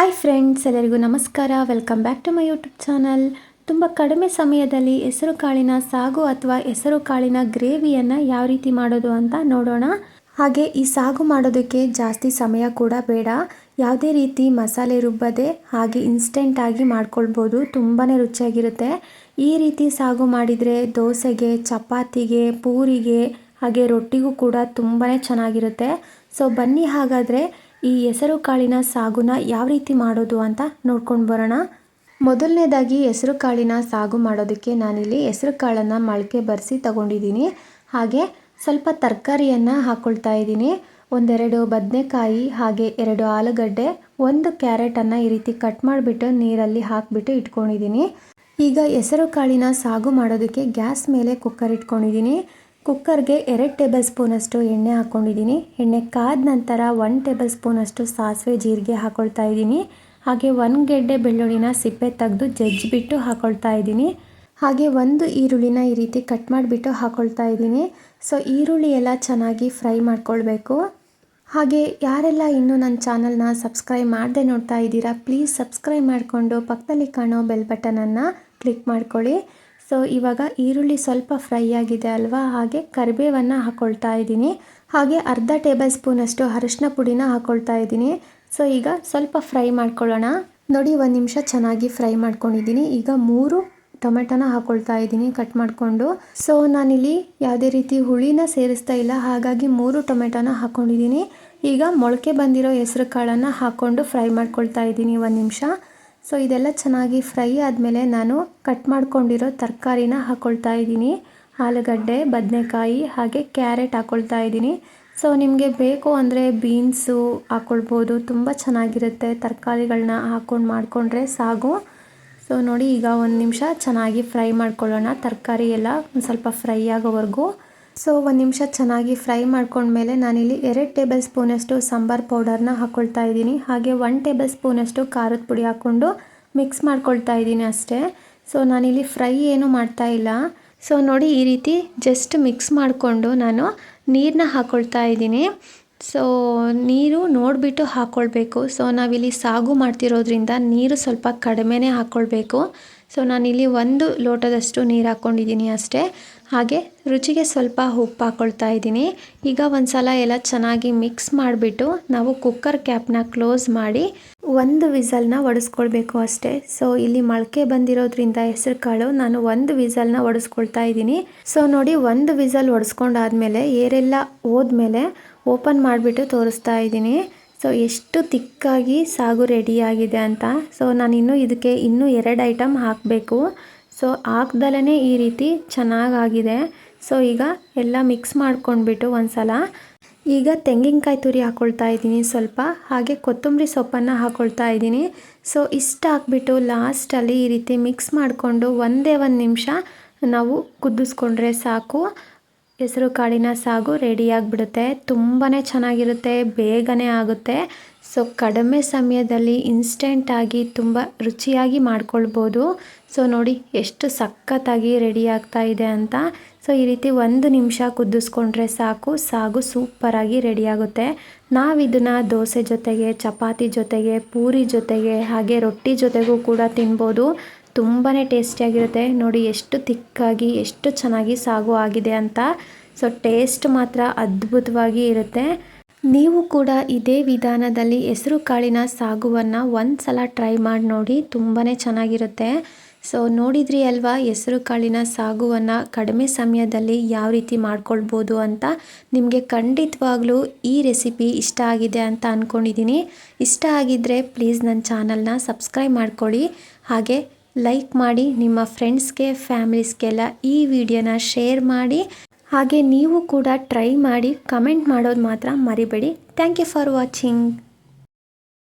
Hi friends ಎಲ್ಲರಿಗೂ ನಮಸ್ಕಾರ. Welcome back to my YouTube channel ತುಂಬ ಕಡಿಮೆ ಸಮಯದಲ್ಲಿ ಹೆಸರು ಕಾಳಿನ ಸಾಗು ಅಥವಾ ಹೆಸರು ಕಾಳಿನ ಗ್ರೇವಿಯನ್ನು ಯಾವ ರೀತಿ ಮಾಡೋದು ಅಂತ ನೋಡೋಣ. ಹಾಗೆ ಈ ಸಾಗು ಮಾಡೋದಕ್ಕೆ ಜಾಸ್ತಿ ಸಮಯ ಕೂಡ ಬೇಡ. ಯಾವುದೇ ರೀತಿ ಮಸಾಲೆ ರುಬ್ಬದೆ ಹಾಗೆ ಇನ್ಸ್ಟೆಂಟಾಗಿ ಮಾಡ್ಕೊಳ್ಬೋದು. ತುಂಬಾ ರುಚಿಯಾಗಿರುತ್ತೆ. ಈ ರೀತಿ ಸಾಗು ಮಾಡಿದರೆ ದೋಸೆಗೆ, ಚಪಾತಿಗೆ, ಪೂರಿಗೆ ಹಾಗೆ ರೊಟ್ಟಿಗೂ ಕೂಡ ತುಂಬಾ ಚೆನ್ನಾಗಿರುತ್ತೆ. ಸೊ ಬನ್ನಿ ಹಾಗಾದರೆ ಈ ಹೆಸರುಕಾಳಿನ ಸಾಗುನ ಯಾವ ರೀತಿ ಮಾಡೋದು ಅಂತ ನೋಡ್ಕೊಂಡು ಬರೋಣ. ಮೊದಲನೇದಾಗಿ ಹೆಸರು ಕಾಳಿನ ಸಾಗು ಮಾಡೋದಕ್ಕೆ ನಾನಿಲ್ಲಿ ಹೆಸರು ಕಾಳನ್ನು ಮೊಳಕೆ ಬರೆಸಿ ತಗೊಂಡಿದ್ದೀನಿ. ಹಾಗೆ ಸ್ವಲ್ಪ ತರಕಾರಿಯನ್ನು ಹಾಕ್ಕೊಳ್ತಾ ಇದ್ದೀನಿ. ಒಂದೆರಡು ಬದನೆಕಾಯಿ, ಹಾಗೆ ಎರಡು ಆಲೂಗಡ್ಡೆ, ಒಂದು ಕ್ಯಾರೆಟನ್ನು ಈ ರೀತಿ ಕಟ್ ಮಾಡಿಬಿಟ್ಟು ನೀರಲ್ಲಿ ಹಾಕಿಬಿಟ್ಟು ಇಟ್ಕೊಂಡಿದ್ದೀನಿ. ಈಗ ಹೆಸರು ಕಾಳಿನ ಸಾಗು ಮಾಡೋದಕ್ಕೆ ಗ್ಯಾಸ್ ಮೇಲೆ ಕುಕ್ಕರ್ ಇಟ್ಕೊಂಡಿದ್ದೀನಿ. ಕುಕ್ಕರ್ಗೆ ಎರಡು ಟೇಬಲ್ ಸ್ಪೂನಷ್ಟು ಎಣ್ಣೆ ಹಾಕ್ಕೊಂಡಿದ್ದೀನಿ ಎಣ್ಣೆ ಕಾದ ನಂತರ ಒನ್ ಟೇಬಲ್ ಸ್ಪೂನಷ್ಟು ಸಾಸಿವೆ ಜೀರಿಗೆ ಹಾಕ್ಕೊಳ್ತಾ ಇದ್ದೀನಿ. ಹಾಗೆ ಒಂದು ಗೆಡ್ಡೆ ಬೆಳ್ಳುಳ್ಳಿನ ಸಿಪ್ಪೆ ತೆಗೆದು ಜಜ್ಜಿಬಿಟ್ಟು ಹಾಕ್ಕೊಳ್ತಾ ಇದ್ದೀನಿ. ಹಾಗೆ ಒಂದು ಈರುಳ್ಳಿನ ಈ ರೀತಿ ಕಟ್ ಮಾಡಿಬಿಟ್ಟು ಹಾಕ್ಕೊಳ್ತಾ ಇದ್ದೀನಿ. ಸೊ, ಈರುಳ್ಳಿ ಎಲ್ಲ ಚೆನ್ನಾಗಿ ಫ್ರೈ ಮಾಡ್ಕೊಳ್ಬೇಕು. ಹಾಗೆ ಯಾರೆಲ್ಲ ಇನ್ನೂ ನನ್ನ ಚಾನಲ್ನ ಸಬ್ಸ್ಕ್ರೈಬ್ ಮಾಡದೆ ನೋಡ್ತಾ ಇದ್ದೀರಾ, ಪ್ಲೀಸ್ ಸಬ್ಸ್ಕ್ರೈಬ್ ಮಾಡಿಕೊಂಡು ಪಕ್ಕದಲ್ಲಿ ಕಾಣೋ ಬೆಲ್ ಬಟನನ್ನು ಕ್ಲಿಕ್ ಮಾಡ್ಕೊಳ್ಳಿ. ಸೊ ಇವಾಗ ಈರುಳ್ಳಿ ಸ್ವಲ್ಪ ಫ್ರೈ ಆಗಿದೆ ಅಲ್ವಾ? ಹಾಗೆ ಕರಿಬೇವನ್ನು ಹಾಕ್ಕೊಳ್ತಾ ಇದ್ದೀನಿ. ಹಾಗೆ ಅರ್ಧ ಟೇಬಲ್ ಸ್ಪೂನಷ್ಟು ಅರಿಶಿನ ಪುಡಿನ ಹಾಕ್ಕೊಳ್ತಾ ಇದ್ದೀನಿ. ಸೊ ಈಗ ಸ್ವಲ್ಪ ಫ್ರೈ ಮಾಡ್ಕೊಳ್ಳೋಣ. ನೋಡಿ, ಒಂದು ನಿಮಿಷ ಚೆನ್ನಾಗಿ ಫ್ರೈ ಮಾಡ್ಕೊಂಡಿದ್ದೀನಿ. ಈಗ ಮೂರು ಟೊಮೆಟೊನ ಹಾಕ್ಕೊಳ್ತಾ ಇದ್ದೀನಿ ಕಟ್ ಮಾಡಿಕೊಂಡು. ಸೊ ನಾನಿಲ್ಲಿ ಯಾವುದೇ ರೀತಿ ಹುಳಿನ ಸೇರಿಸ್ತಾ ಇಲ್ಲ. ಹಾಗಾಗಿ ಮೂರು ಟೊಮೆಟೊನ ಹಾಕ್ಕೊಂಡಿದ್ದೀನಿ ಈಗ ಮೊಳಕೆ ಬಂದಿರೋ ಹೆಸರು ಕಾಳನ್ನು ಹಾಕ್ಕೊಂಡು ಫ್ರೈ ಮಾಡ್ಕೊಳ್ತಾ ಇದ್ದೀನಿ ಒಂದು ನಿಮಿಷ. ಸೊ ಇದೆಲ್ಲ ಚೆನ್ನಾಗಿ ಫ್ರೈ ಆದಮೇಲೆ ನಾನು ಕಟ್ ಮಾಡ್ಕೊಂಡಿರೋ ತರಕಾರಿನ ಹಾಕ್ಕೊಳ್ತಾ ಇದ್ದೀನಿ. ಆಲೂಗಡ್ಡೆ, ಬದನೆಕಾಯಿ ಹಾಗೆ ಕ್ಯಾರೆಟ್ ಹಾಕ್ಕೊಳ್ತಾ ಇದ್ದೀನಿ. ಸೊ ನಿಮಗೆ ಬೇಕು ಅಂದರೆ ಬೀನ್ಸು ಹಾಕ್ಕೊಳ್ಬೋದು ತುಂಬ ಚೆನ್ನಾಗಿರುತ್ತೆ ತರಕಾರಿಗಳನ್ನ ಹಾಕ್ಕೊಂಡು ಮಾಡಿಕೊಂಡ್ರೆ ಸಾಗು. ಸೊ ನೋಡಿ ಈಗ ಒಂದು ನಿಮಿಷ ಚೆನ್ನಾಗಿ ಫ್ರೈ ಮಾಡ್ಕೊಳ್ಳೋಣ. ತರಕಾರಿ ಎಲ್ಲ ಒಂದು ಸ್ವಲ್ಪ ಫ್ರೈ ಆಗೋವರೆಗೂ. ಸೊ, ಒಂದು ನಿಮಿಷ ಚೆನ್ನಾಗಿ ಫ್ರೈ ಮಾಡ್ಕೊಂಡ್ಮೇಲೆ ನಾನಿಲ್ಲಿ ಎರಡು ಟೇಬಲ್ ಸ್ಪೂನಷ್ಟು ಸಾಂಬಾರ್ ಪೌಡರ್ನ ಹಾಕ್ಕೊಳ್ತಾ ಇದ್ದೀನಿ. ಹಾಗೆ ಒನ್ ಟೇಬಲ್ ಸ್ಪೂನಷ್ಟು ಖಾರದ ಪುಡಿ ಹಾಕ್ಕೊಂಡು ಮಿಕ್ಸ್ ಮಾಡ್ಕೊಳ್ತಾ ಇದ್ದೀನಿ ಅಷ್ಟೇ. ಸೊ, ನಾನಿಲ್ಲಿ ಫ್ರೈ ಏನು ಮಾಡ್ತಾ ಇಲ್ಲ. ಸೊ, ನೋಡಿ ಈ ರೀತಿ ಜಸ್ಟ್ ಮಿಕ್ಸ್ ಮಾಡಿಕೊಂಡು ನಾನು ನೀರನ್ನ ಹಾಕ್ಕೊಳ್ತಾ ಇದ್ದೀನಿ. ಸೊ ನೀರು ನೋಡಿಬಿಟ್ಟು ಹಾಕ್ಕೊಳ್ಬೇಕು ಸೊ ನಾವಿಲ್ಲಿ ಸಾಗು ಮಾಡ್ತಿರೋದ್ರಿಂದ ನೀರು ಸ್ವಲ್ಪ ಕಡಿಮೆನೇ ಹಾಕ್ಕೊಳ್ಬೇಕು ಸೊ ನಾನಿಲ್ಲಿ ಒಂದು ಲೋಟದಷ್ಟು ನೀರು ಹಾಕ್ಕೊಂಡಿದ್ದೀನಿ ಅಷ್ಟೇ. ಹಾಗೆ ರುಚಿಗೆ ಸ್ವಲ್ಪ ಉಪ್ಪು ಹಾಕ್ಕೊಳ್ತಾ ಇದ್ದೀನಿ. ಈಗ ಒಂದು ಸಲ ಎಲ್ಲ ಚೆನ್ನಾಗಿ ಮಿಕ್ಸ್ ಮಾಡಿಬಿಟ್ಟು ನಾವು ಕುಕ್ಕರ್ ಕ್ಯಾಪ್ನ ಕ್ಲೋಸ್ ಮಾಡಿ ಒಂದು ವಿಸಲ್ನ ಒಡಿಸ್ಕೊಳ್ಬೇಕು ಅಷ್ಟೇ. ಸೊ ಇಲ್ಲಿ ಮೊಳಕೆ ಬಂದಿರೋದ್ರಿಂದ ಹೆಸರು ಕಾಳು ನಾನು ಒಂದು ವಿಸಲ್ನ ಒಡಿಸ್ಕೊಳ್ತಾ ಇದ್ದೀನಿ. ಸೊ ನೋಡಿ ಒಂದು ವಿಸಲ್ ಒಡಿಸ್ಕೊಂಡಾದ್ಮೇಲೆ ಏರೆಲ್ಲ ಹೋದ್ಮೇಲೆ ಓಪನ್ ಮಾಡಿಬಿಟ್ಟು ತೋರಿಸ್ತಾ ಇದ್ದೀನಿ. ಸೊ ಎಷ್ಟು ತಿಕ್ಕಾಗಿ ಸಾಗು ರೆಡಿಯಾಗಿದೆ ಅಂತ. ಸೊ ನಾನು ಇನ್ನೂ ಇದಕ್ಕೆ ಇನ್ನೂ ಎರಡು ಐಟಮ್ ಹಾಕಬೇಕು. ಸೊ ಹಾಕ್ದಲೇ ಈ ರೀತಿ ಚೆನ್ನಾಗಾಗಿದೆ. ಸೊ ಈಗ ಎಲ್ಲ ಮಿಕ್ಸ್ ಮಾಡ್ಕೊಂಡ್ಬಿಟ್ಟು ಒಂದು ಸಲ ಈಗ ತೆಂಗಿನಕಾಯಿ ತುರಿ ಹಾಕ್ಕೊಳ್ತಾ ಇದ್ದೀನಿ ಸ್ವಲ್ಪ. ಹಾಗೆ ಕೊತ್ತಂಬರಿ ಸೊಪ್ಪನ್ನು ಹಾಕ್ಕೊಳ್ತಾ ಇದ್ದೀನಿ. ಸೊ ಇಷ್ಟು ಹಾಕ್ಬಿಟ್ಟು ಲಾಸ್ಟಲ್ಲಿ ಈ ರೀತಿ ಮಿಕ್ಸ್ ಮಾಡಿಕೊಂಡು ಒಂದೇ ಒಂದು ನಿಮಿಷ ನಾವು ಕುದಿಸ್ಕೊಂಡ್ರೆ ಸಾಕು. ಹೆಸರು ಕಾಳಿನ ಸಾಗು ರೆಡಿಯಾಗಿಬಿಡುತ್ತೆ ತುಂಬಾ ಚೆನ್ನಾಗಿರುತ್ತೆ, ಬೇಗನೆ ಆಗುತ್ತೆ. ಸೊ ಕಡಿಮೆ ಸಮಯದಲ್ಲಿ ಇನ್ಸ್ಟೆಂಟಾಗಿ ತುಂಬ ರುಚಿಯಾಗಿ ಮಾಡ್ಕೊಳ್ಬೋದು. ಸೊ ನೋಡಿ ಎಷ್ಟು ಸಖತ್ತಾಗಿ ರೆಡಿ ಆಗ್ತಾ ಇದೆ ಅಂತ. ಸೊ ಈ ರೀತಿ ಒಂದು ನಿಮಿಷ ಕುದಿಸ್ಕೊಂಡ್ರೆ ಸಾಕು. ಸಾಗು ಸೂಪರಾಗಿ ರೆಡಿಯಾಗುತ್ತೆ ನಾವು ಇದನ್ನು ದೋಸೆ ಜೊತೆಗೆ, ಚಪಾತಿ ಜೊತೆಗೆ, ಪೂರಿ ಜೊತೆಗೆ, ಹಾಗೆ ರೊಟ್ಟಿ ಜೊತೆಗೂ ಕೂಡ ತಿನ್ಬೋದು. ತುಂಬಾ ಟೇಸ್ಟಿಯಾಗಿರುತ್ತೆ. ನೋಡಿ, ಎಷ್ಟು ತಿಕ್ಕಾಗಿ, ಎಷ್ಟು ಚೆನ್ನಾಗಿ ಸಾಗು ಆಗಿದೆ ಅಂತ. ಸೊ, ಟೇಸ್ಟ್ ಮಾತ್ರ ಅದ್ಭುತವಾಗಿ ಇರುತ್ತೆ. ನೀವು ಕೂಡ ಇದೇ ವಿಧಾನದಲ್ಲಿ ಹೆಸರು ಕಾಳಿನ ಸಾಗುವನ್ನು ಒಂದು ಸಲ ಟ್ರೈ ಮಾಡಿ ನೋಡಿ ತುಂಬಾ ಚೆನ್ನಾಗಿರುತ್ತೆ. ಸೊ, ನೋಡಿದ್ರಿ ಅಲ್ವಾ, ಹೆಸರು ಕಾಳಿನ ಸಾಗುವನ್ನು ಕಡಿಮೆ ಸಮಯದಲ್ಲಿ ಯಾವ ರೀತಿ ಮಾಡ್ಕೊಳ್ಬೋದು ಅಂತ. ನಿಮಗೆ ಖಂಡಿತವಾಗ್ಲೂ ಈ ರೆಸಿಪಿ ಇಷ್ಟ ಆಗಿದೆ ಅಂತ ಅಂದ್ಕೊಂಡಿದ್ದೀನಿ ಇಷ್ಟ ಆಗಿದ್ದರೆ ಪ್ಲೀಸ್ ನನ್ನ ಚಾನಲ್ನ ಸಬ್ಸ್ಕ್ರೈಬ್ ಮಾಡ್ಕೊಳ್ಳಿ. ಹಾಗೆ ಲೈಕ್ ಮಾಡಿ, ನಿಮ್ಮ ಫ್ರೆಂಡ್ಸ್ಗೆ ಫ್ಯಾಮಿಲೀಸ್ಗೆಲ್ಲ ಈ ವಿಡಿಯೋನ ಶೇರ್ ಮಾಡಿ. ಹಾಗೆ ನೀವು ಕೂಡ ಟ್ರೈ ಮಾಡಿ ಕಮೆಂಟ್ ಮಾಡೋದು ಮಾತ್ರ ಮರಿಬೇಡಿ. Thank you for watching